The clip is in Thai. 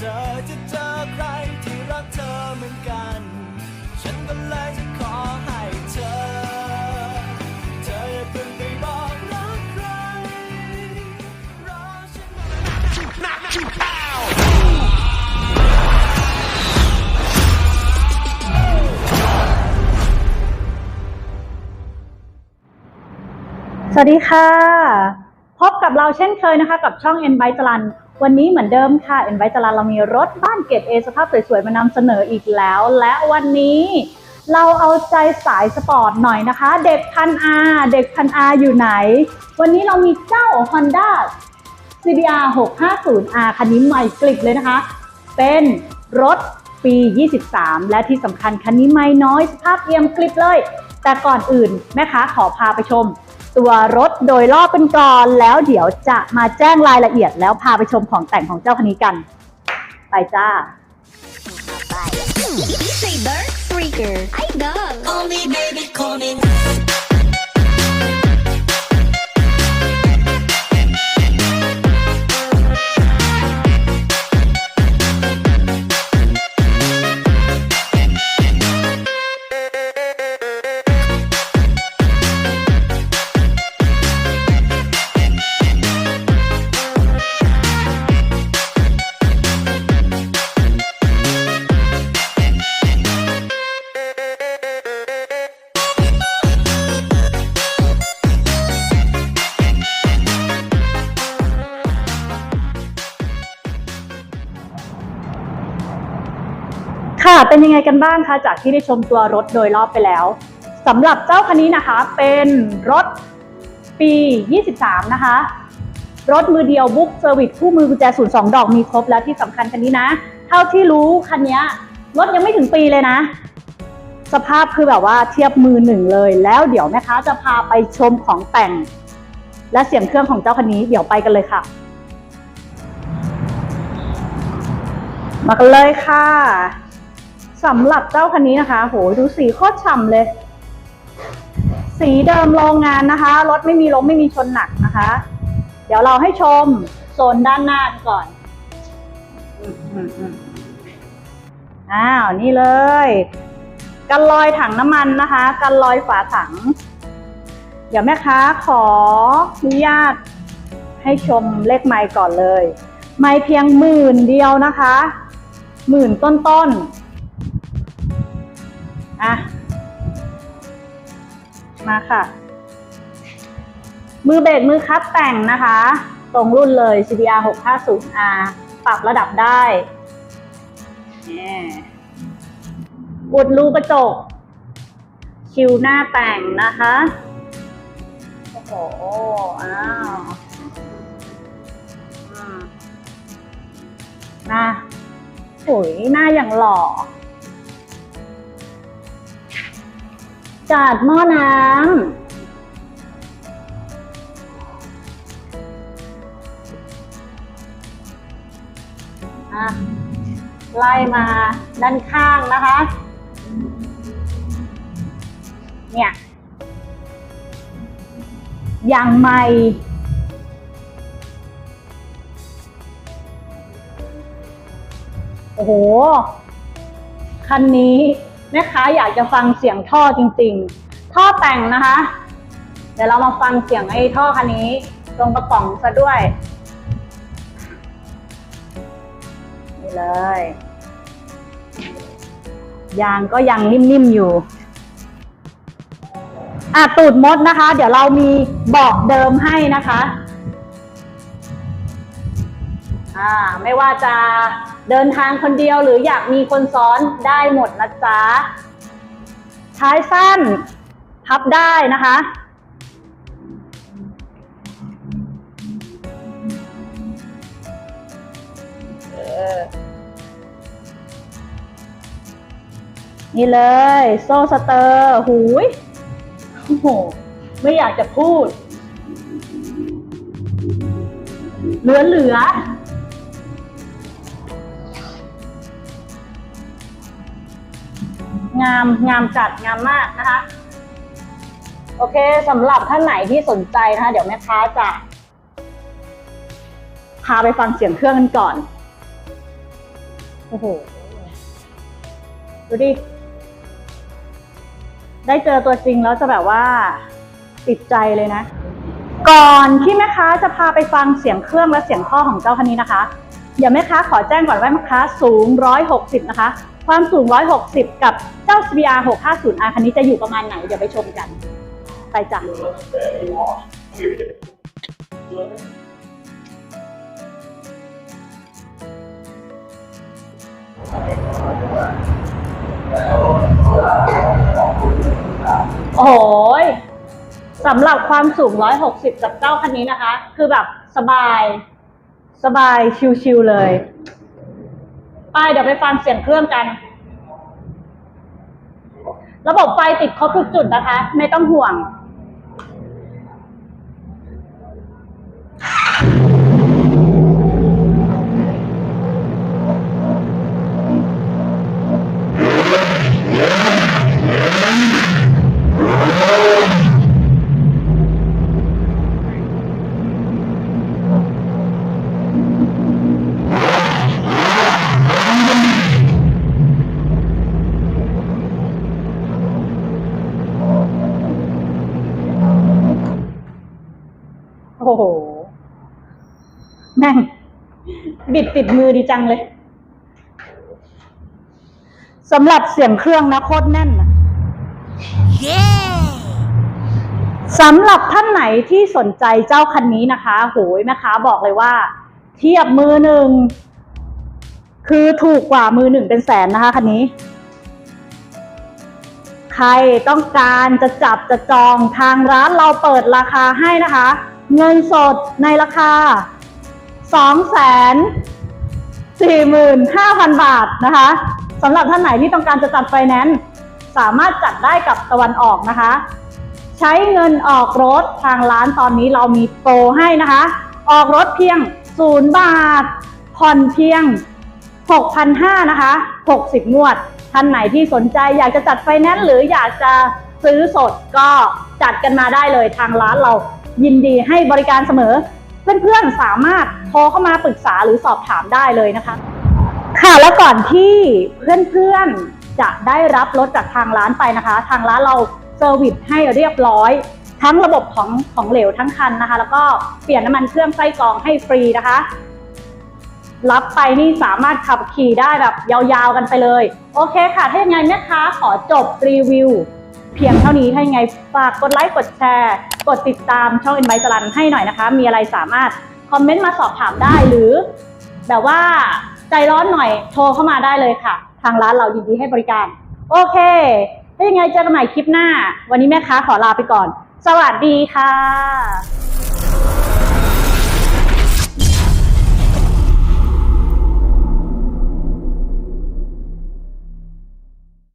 เธอจะเจอใครที่รักเธอเหมือนกัน ฉันก็เลยจะขอให้เธอ เธออย่าเพิ่งไปบอกรักใครรอฉันมานักสวัสดีค่ะ พบกับเราเช่นเคยนะคะ กับช่อง N b y จรัน วันนี้เหมือนเดิมค่ะ N b y จรันเรามีรถบ้านเกรดเอสภาพสวยๆมานำเสนออีกแล้ว และวันนี้เราเอาใจสายสปอร์ตหน่อยนะคะ เด็กพันอาเด็กพันอาอยู่ไหน วันนี้เรามีเจ้า Honda CBR 650R คันนี้ใหม่กลิบเลยนะคะ เป็นรถปี 23 และที่สำคัญคันนี้ไม่น้อยสภาพเอี่ยมกลิบเลย แต่ก่อนอื่นแม่ค้าขอพาไปชม ตัวรถโดยรอบเป็นก่อนแล้วเดี๋ยวจะมาแจ้งรายละเอียด แล้วพาไปชมของแต่งของเจ้าคันนี้กัน ไปจ้า Say Dark Freaker. Idol. Call me baby call me เป็นยังไงกันบ้างคะจากที่ได้ชมตัวรถโดยรอบไปแล้วสำหรับเจ้าคันนี้นะคะ เป็นรถปี 23 นะคะ รถมือเดียวบุ๊กเซอร์วิสคู่มือกุญแจศูนย์สองดอกมีครบแล้วที่สำคัญคันนี้นะ เท่าที่รู้คันนี้รถยังไม่ถึงปีเลยนะ สภาพคือแบบว่าเทียบมือหนึ่งเลย แล้วเดี๋ยวแม่ค้าจะพาไปชมของแต่ง และเสียงเครื่องของเจ้าคันนี้เดี๋ยวไปกันเลยค่ะ มากันเลยค่ะ สำหรับเจ้าคันนี้นะคะ โหดูสีโคตรฉ่ำเลย สีเดิมโรงงานนะคะ รถไม่มีล้มไม่มีชนหนักนะคะ เดี๋ยวเราให้ชมโซนด้านหน้าก่อนอ้าว นี่เลย กันรอยถังน้ำมันนะคะ กันรอยฝาถัง เดี๋ยวแม่ค้าขออนุญาตให้ชมเลขไมค์ก่อนเลย ไมค์เพียงหมื่นเดียวนะคะ หมื่นต้นๆ อะ มาค่ะ มือเบรกมือคัดแต่งนะคะ ตรงรุ่นเลย CBR 650R ปรับระดับได้นี่อุดรูกระจก คิวหน้าแต่งนะคะ โอ้โห อ้าวมนะโอ้ยหน้าอย่างหล่อ จาดหม้อน้ำอะไล่มาด้านข้างนะคะ เนี่ยอย่างใหม่โอ้โห คันนี้ แม่ค้าอยากจะฟังเสียงท่อจริง ๆ ท่อแต่งนะคะ เดี๋ยวเรามาฟังเสียงไอ้ท่อคันนี้ตรงกระป๋องซะด้วย นี่เลย ยางก็ยังนิ่มๆอยู่อะตูดมดนะคะ เดี๋ยวเรามีบอกเดิมให้นะคะ อ่า ไม่ว่าจะ เดินทางคนเดียวหรืออยากมีคนซ้อนได้หมดนะจ๊ะท้ายสั้นพับได้นะคะเออนี่เลย โซ่สเตอร์หูยโอ้โห ไม่อยากจะพูด เหลือเหลือ งามงามจัดงามมากนะคะ โอเคสำหรับท่านไหนที่สนใจนะคะเดี๋ยวแม่ค้าจะ พาไปฟังเสียงเครื่องกันก่อน โอ้โห ดูดิ ได้เจอตัวจริงแล้วจะแบบว่าติดใจเลยนะ ก่อนที่แม่ค้าจะพาไปฟังเสียงเครื่องและเสียงท่อของเจ้าคันนี้นะคะ เดี๋ยวแม่ค้าขอแจ้งก่อนว่าแม่ค้าสูง 160 นะคะ ความสูง 160 กับเจ้า CBR 650R คันนี้จะอยู่ประมาณไหน เดี๋ยวไปชมกัน ไปจ้ะโอ้ยสำหรับความสูง 160 กับเจ้าคันนี้นะคะ คือแบบสบาย สบายชิวๆเลย ไปเดี๋ยวไปฟังเสียงเครื่องกัน ระบบไฟติดครบทุกจุดนะคะ ไม่ต้องห่วง โอ้โห แม่ง บิดติดมือดีจังเลยสำหรับเสียงเครื่องนะโคตรแน่นนะสำหรับท่านไหนที่สนใจเจ้าคันนี้นะคะ โหยแม่ค้าบอกเลยว่า เทียบมือหนึ่ง คือถูกกว่ามือหนึ่งเป็นแสนนะคะคันนี้ ใครต้องการจะจับจะจองทางร้านเราเปิดราคาให้นะคะ เงินสดในราคา 2 4 5 0 0 0 บาทนะคะสำหรับท่านไหนที่ต้องการจะจัดไฟแนนซ์สามารถจัดได้กับตะวันออกนะคะ ใช้เงินออกรถทางร้านตอนนี้เรามีโปรให้นะคะ ออกรถเพียง 0 บาท ผ่อนเพียง 6,500นะคะ 60 งวด ท่านไหนที่สนใจอยากจะจัดไฟแนนซ์หรืออยากจะซื้อสดก็จัดกันมาได้เลยทางร้านเรายินดีให้บริการเสมอ เพื่อนๆสามารถโทรเข้ามาปรึกษาหรือสอบถามได้เลยนะคะ ค่ะแล้วก่อนที่เพื่อนๆจะได้รับรถจากทางร้านไปนะคะ ทางร้านเราเซอร์วิสให้เรียบร้อย ทั้งระบบของของเหลวทั้งคันนะคะ แล้วก็เปลี่ยนน้ำมันเครื่องไส้กรองให้ฟรีนะคะ รับไปนี่สามารถขับขี่ได้แบบยาวๆกันไปเลย โอเคค่ะ ถ้าอย่างไงแม่ค้าขอจบรีวิว เพียงเท่านี้ถ้ายังไงฝากกดไลค์กดแชร์ กดติดตามช่องเอ็นไบจรันให้หน่อยนะคะ มีอะไรสามารถคอมเมนต์มาสอบถามได้หรือ แบบว่าใจร้อนหน่อยโทรเข้ามาได้เลยค่ะ ทางร้านเรายินดีให้บริการ โอเคถ้ายังไงเจอกันใหม่คลิปหน้า วันนี้แม่ค้าขอลาไปก่อน สวัสดีค่ะ